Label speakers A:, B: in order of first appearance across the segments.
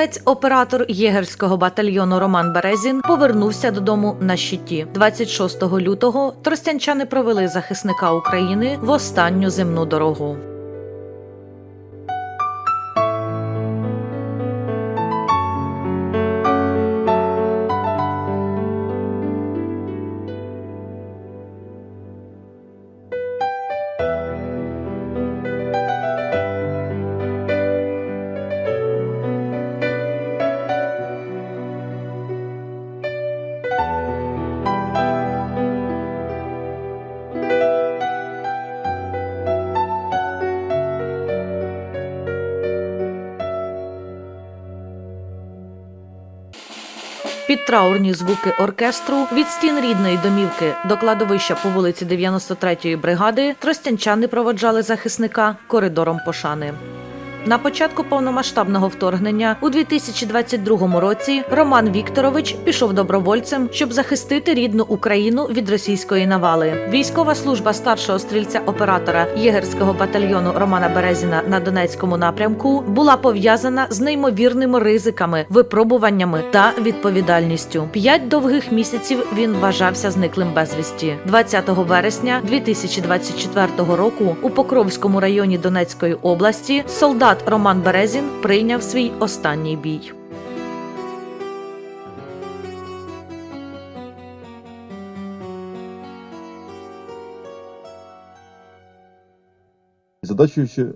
A: Стрілець-оператор єгерського батальйону Роман Березін повернувся додому на щиті. 26 лютого тростянчани провели захисника України в останню земну дорогу. Під траурні звуки оркестру від стін рідної домівки до кладовища по вулиці 93-ї бригади тростянчани проводжали захисника коридором пошани. На початку повномасштабного вторгнення у 2022 році Роман Вікторович пішов добровольцем, щоб захистити рідну Україну від російської навали. Військова служба старшого стрільця оператора єгерського батальйону Романа Березіна на Донецькому напрямку була пов'язана з неймовірними ризиками, випробуваннями та відповідальністю. П'ять довгих місяців він вважався зниклим безвісті. 20 вересня 2024 року у Покровському районі Донецької області солдат Роман Березін прийняв свій останній бій.
B: Задачою ще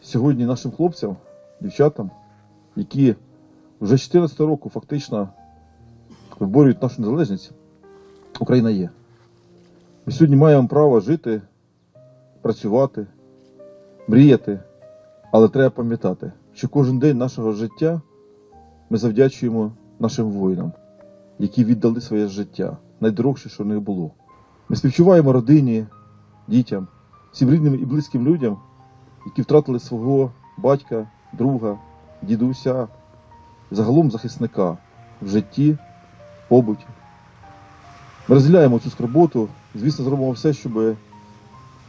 B: сьогодні нашим хлопцям, дівчатам, які вже 14 року фактично виборюють нашу незалежність, Україна є. Ми сьогодні маємо право жити, працювати, мріяти, але треба пам'ятати, що кожен день нашого життя ми завдячуємо нашим воїнам, які віддали своє життя, найдорожче, що в них було. Ми співчуваємо родині, дітям, всім рідним і близьким людям, які втратили свого батька, друга, дідуся, загалом захисника в житті, побуті. Ми розділяємо цю скорботу, звісно, зробимо все, щоб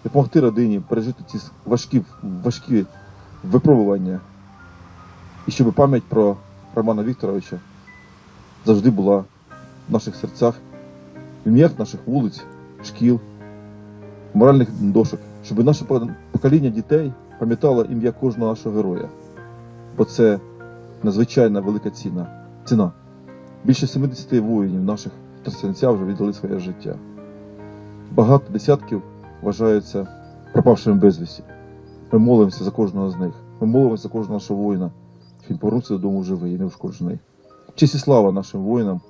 B: допомогти родині пережити ці важкі, важкі випробування, і щоб пам'ять про Романа Вікторовича завжди була в наших серцях, в ім'ях наших вулиць, шкіл, моральних дошок, щоб наше покоління дітей пам'ятало ім'я кожного нашого героя. Бо це надзвичайна велика ціна. ціна. Більше 70 воїнів наших тростянця вже віддали своє життя. Багато десятків вважаються пропавшими безвісті. Ми молимося за кожного з них. Ми молимося за кожного нашого воїна, він повернувся додому живий і неушкоджений. Честь і слава нашим воїнам,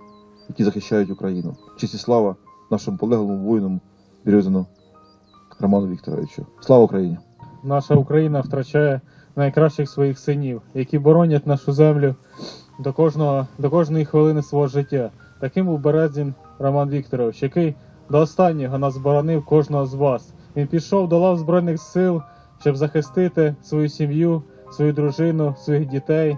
B: які захищають Україну. Честь і слава нашому полеглому воїнам Березину Роману Вікторовичу. Слава Україні!
C: наша Україна втрачає найкращих своїх синів, які боронять нашу землю до кожного до кожної хвилини свого життя. Таким був Березін Роман Вікторович, який до останнього нас боронив кожного з вас. Він пішов до лав збройних сил, щоб захистити свою сім'ю, свою дружину, своїх дітей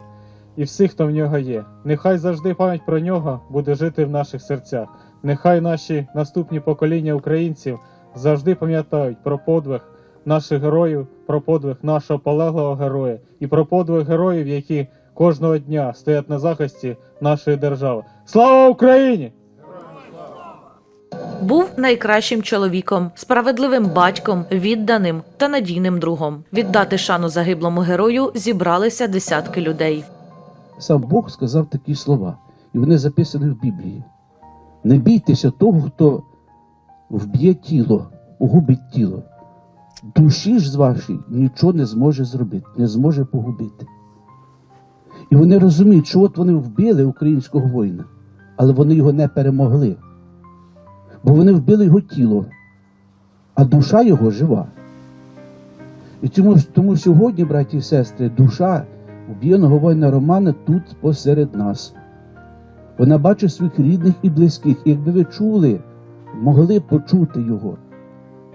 C: і всіх, хто в нього є. Нехай завжди пам'ять про нього буде жити в наших серцях. Нехай наші наступні покоління українців завжди пам'ятають про подвиг наших героїв, про подвиг нашого полеглого героя і про подвиг героїв, які кожного дня стоять на захисті нашої держави. Слава Україні!
A: Був найкращим чоловіком, справедливим батьком, відданим та надійним другом. Віддати шану загиблому герою зібралися десятки людей.
D: Сам Бог сказав такі слова, і вони записані в Біблії. Не бійтеся того, хто вб'є тіло, погубить тіло. Душі ж з вашої нічого не зможе зробити, не зможе погубити. І вони розуміють, що от вони вбили українського воїна, але вони його не перемогли. Бо вони вбили його тіло, а душа його жива. І тому, тому сьогодні, браті і сестри, душа уб'єного воїна Романа тут посеред нас. Вона бачить своїх рідних і близьких. І якби ви чули, могли почути його,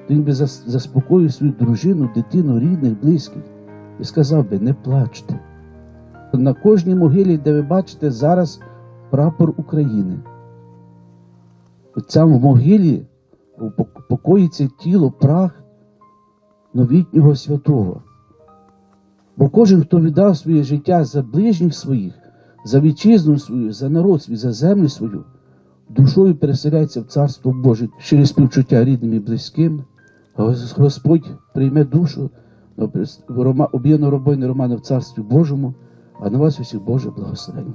D: то він би заспокоїв свою дружину, дитину, рідних, близьких і сказав би, не плачте. На кожній могилі, де ви бачите зараз прапор України. Ця в могилі покоїться тіло, прах новітнього святого. Бо кожен, хто віддав своє життя за ближніх своїх, за вітчизну свою, за народ свій, за землю свою, душою переселяється в Царство Боже через співчуття рідним і близьким. Господь прийме душу об'єднану робойни Романа в Царстві Божому, а на вас усіх Боже благословення.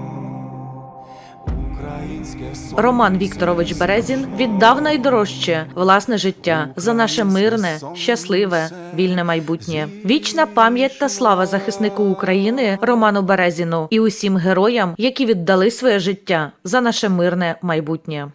A: Роман Вікторович Березін віддав найдорожче власне життя за наше мирне, щасливе, вільне майбутнє. Вічна пам'ять та слава захиснику України Роману Березіну і усім героям, які віддали своє життя за наше мирне майбутнє.